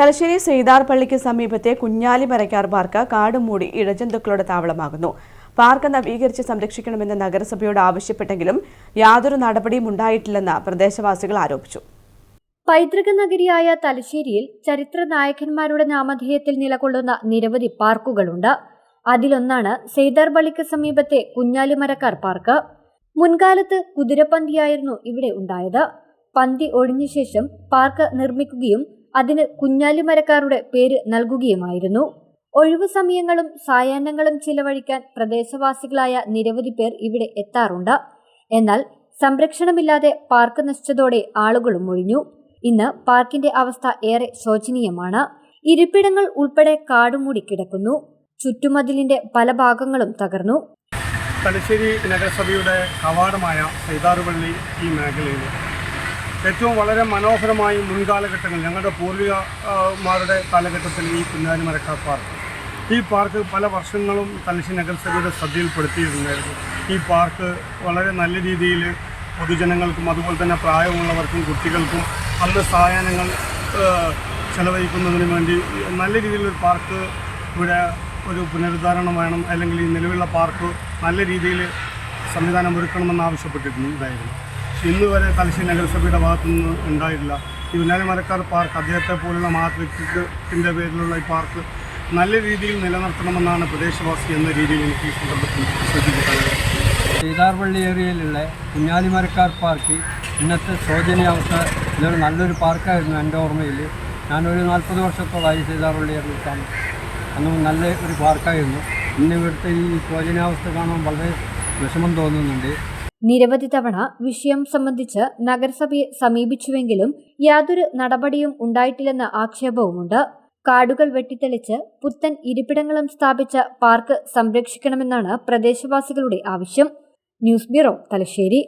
തലശ്ശേരി സെയ്താർ സമീപത്തെ കുഞ്ഞാലി മരക്കാർ പാർക്ക് കാടുമൂടി ഇഴജന്തുക്കളുടെ താവളമാകുന്നു. പാർക്ക് നവീകരിച്ച് സംരക്ഷിക്കണമെന്ന് നഗരസഭയോട് ആവശ്യപ്പെട്ടെങ്കിലും യാതൊരു നടപടിയും ഉണ്ടായിട്ടില്ലെന്ന് പ്രദേശവാസികൾ ആരോപിച്ചു. പൈതൃക നഗരിയായ തലശ്ശേരിയിൽ ചരിത്ര നായകന്മാരുടെ നാമധേയത്തിൽ നിലകൊള്ളുന്ന നിരവധി പാർക്കുകളുണ്ട്. അതിലൊന്നാണ് സെയ്താർ പള്ളിക്ക് സമീപത്തെ കുഞ്ഞാലിമരക്കാർ പാർക്ക്. മുൻകാലത്ത് കുതിരപ്പന്തിയായിരുന്നു ഇവിടെ ഉണ്ടായത്. പന്തി ഒഴിഞ്ഞ ശേഷം പാർക്ക് നിർമ്മിക്കുകയും അതിന് കുഞ്ഞാലിമരക്കാരുടെ പേര് നൽകുകയുമായിരുന്നു. ഒഴിവു സമയങ്ങളും സായാഹ്നങ്ങളും ചിലവഴിക്കാൻ പ്രദേശവാസികളായ നിരവധി പേർ ഇവിടെ എത്താറുണ്ട്. എന്നാൽ സംരക്ഷണമില്ലാതെ പാർക്ക് നശിച്ചതോടെ ആളുകളും ഒഴിഞ്ഞു. ഇന്ന് പാർക്കിന്റെ അവസ്ഥ ഏറെ ശോചനീയമാണ്. ഇരിപ്പിടങ്ങൾ ഉൾപ്പെടെ കാടുമൂടി കിടക്കുന്നു. ചുറ്റുമതിലിന്റെ പല ഭാഗങ്ങളും തകർന്നു. തലശ്ശേരി നഗരസഭയുടെ കവാടമായ സൈതാറുപള്ളി ഈ മേഖലയിൽ ഏറ്റവും വളരെ മനോഹരമായി മുൻകാലഘട്ടങ്ങൾ ഞങ്ങളുടെ പൂർവികമാരുടെ കാലഘട്ടത്തിൽ ഈ കുഞ്ഞാലി മരക്കാർ പാർക്ക്. ഈ പാർക്ക് പല വർഷങ്ങളും തലശ്ശേരി നഗരസഭയുടെ ശ്രദ്ധയിൽപ്പെടുത്തിയിട്ടുണ്ടായിരുന്നു. ഈ പാർക്ക് വളരെ നല്ല രീതിയിൽ പൊതുജനങ്ങൾക്കും അതുപോലെ തന്നെ പ്രായമുള്ളവർക്കും കുട്ടികൾക്കും അന്ന് സായാഹ്നങ്ങൾ ചെലവഴിക്കുന്നതിന് വേണ്ടി നല്ല രീതിയിലൊരു പാർക്ക് ഇവിടെ ഒരു പുനരുദ്ധാരണം വേണം. അല്ലെങ്കിൽ ഈ നിലവിലുള്ള പാർക്ക് നല്ല രീതിയിൽ സംവിധാനം ഒരുക്കണമെന്ന് ആവശ്യപ്പെട്ടിട്ടുണ്ടായിരുന്നു. ഇന്ന് വരെ തലശ്ശേരി നഗരസഭയുടെ ഭാഗത്തുനിന്ന് ഉണ്ടായിട്ടില്ല. ഈ ഉന്നാലി മരക്കാർ പാർക്ക് അദ്ദേഹത്തെ പോലുള്ള മഹത് വ്യക്തിത്വത്തിന്റെ പേരിലുള്ള ഈ പാർക്ക് നല്ല രീതിയിൽ നിലനിർത്തണമെന്നാണ് പ്രദേശവാസി എന്ന രീതിയിൽ എനിക്ക് ഈ സന്ദർഭത്തിൽ സൂചിപ്പിക്കാനുള്ളത് സീതാർപള്ളി ഏരിയയിലുള്ള കുഞ്ഞാലിമരക്കാർ പാർക്ക് ഇന്നത്തെ ശോചനീയാവസ്ഥ ഇതൊരു നല്ലൊരു പാർക്കായിരുന്നു എന്റെ ഓർമ്മയിൽ. ഞാനൊരു നാൽപ്പത് വർഷത്തോളമായി സീതാർപള്ളി ഏരിയയിൽ താമസം. അന്ന് നല്ല ഒരു പാർക്കായിരുന്നു. ഇന്ന് ഇവിടുത്തെ ഈ ശോചനീയാവസ്ഥ കാണാൻ വളരെ വിഷമം തോന്നുന്നുണ്ട്. നിരവധി തവണ വിഷയം സംബന്ധിച്ച് നഗരസഭയെ സമീപിച്ചുവെങ്കിലും യാതൊരു നടപടിയും ഉണ്ടായിട്ടില്ലെന്ന ആക്ഷേപവുമുണ്ട്. കാടുകൾ വെട്ടിത്തെളിച്ച് പുത്തൻ ഇരിപ്പിടങ്ങളും സ്ഥാപിച്ച പാർക്ക് സംരക്ഷിക്കണമെന്നാണ് പ്രദേശവാസികളുടെ ആവശ്യം. News bureau Thalassery.